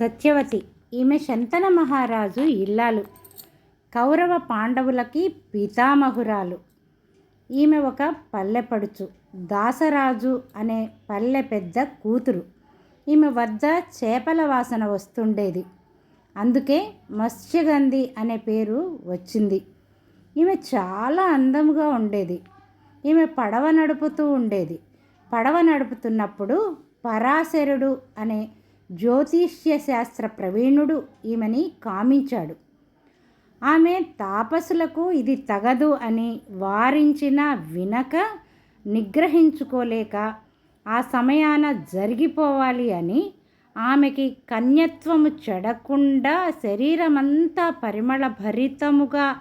సత్యవతి ఈమె శంతన మహారాజు ఇల్లాలు. కౌరవ పాండవులకి పితామహురాలు. ఈమె ఒక పల్లెపడుచు దాసరాజు అనే పల్లె పెద్ద కూతురు. ఈమె వద్ద చేపల వాసన వస్తుండేది. అందుకే మత్స్యగంధి అనే పేరు వచ్చింది. ఈమె చాలా అందముగా ఉండేది. ఈమె పడవ నడుపుతూ ఉండేది. పడవ నడుపుతున్నప్పుడు పరాశరుడు అనే జ్యోతిష్య శాస్త్ర ప్రవీణుడు ఈమెని కామించాడు. ఆమె తాపసులకు ఇది తగదు అని వారించిన వినక నిగ్రహించుకోలేక ఆ సమయాన జరిగిపోవాలి అని ఆమెకి కన్యత్వము చెడకుండా శరీరమంతా పరిమళ భరితముగా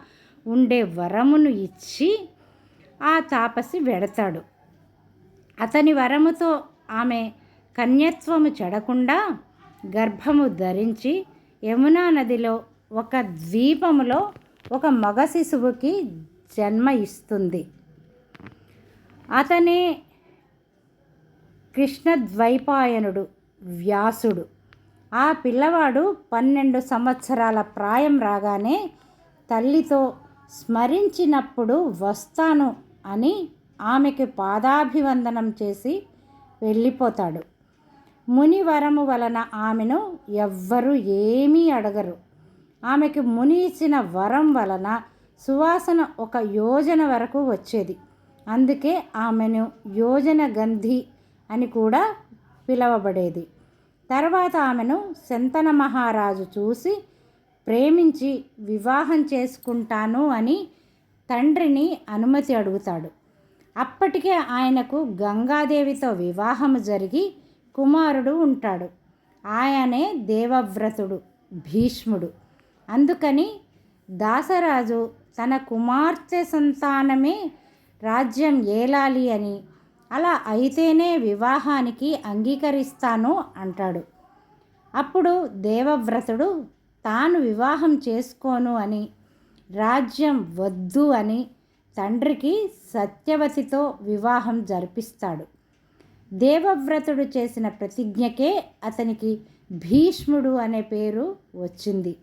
ఉండే వరమును ఇచ్చి ఆ తాపసి వెడతాడు. అతని వరముతో ఆమె కన్యత్వము చెడకుండా గర్భము ధరించి యమునా నదిలో ఒక ద్వీపములో ఒక మగ శిశువుకి జన్మ ఇస్తుంది. అతనే కృష్ణద్వైపాయనుడు వ్యాసుడు. ఆ పిల్లవాడు పన్నెండు సంవత్సరాల ప్రాయం రాగానే తల్లితో స్మరించినప్పుడు వస్తాను అని ఆమెకి పాదాభివందనం చేసి వెళ్ళిపోతాడు. మునివరము వలన ఆమెను ఎవ్వరూ ఏమీ అడగరు. ఆమెకి ముని ఇచ్చిన వరం వలన సువాసన ఒక యోజన వరకు వచ్చేది. అందుకే ఆమెను యోజన గంధి అని కూడా పిలవబడేది. తర్వాత ఆమెను శంతన మహారాజు చూసి ప్రేమించి వివాహం చేసుకుంటాను అని తండ్రిని అనుమతి అడుగుతాడు. అప్పటికే ఆయనకు గంగాదేవితో వివాహం జరిగి కుమారుడు ఉంటాడు. ఆయనే దేవవ్రతుడు భీష్ముడు. అందుకని దాసరాజు తన కుమార్తె సంతానమే రాజ్యం ఏలాలి అని అలా అయితేనే వివాహానికి అంగీకరిస్తాను అంటాడు. అప్పుడు దేవవ్రతుడు తాను వివాహం చేసుకోను అని రాజ్యం వద్దు అని తండ్రికి సత్యవతితో వివాహం జరిపిస్తాడు. దేవవ్రతుడు చేసిన ప్రతిజ్ఞకే అతనికి భీష్ముడు అనే పేరు వచ్చింది.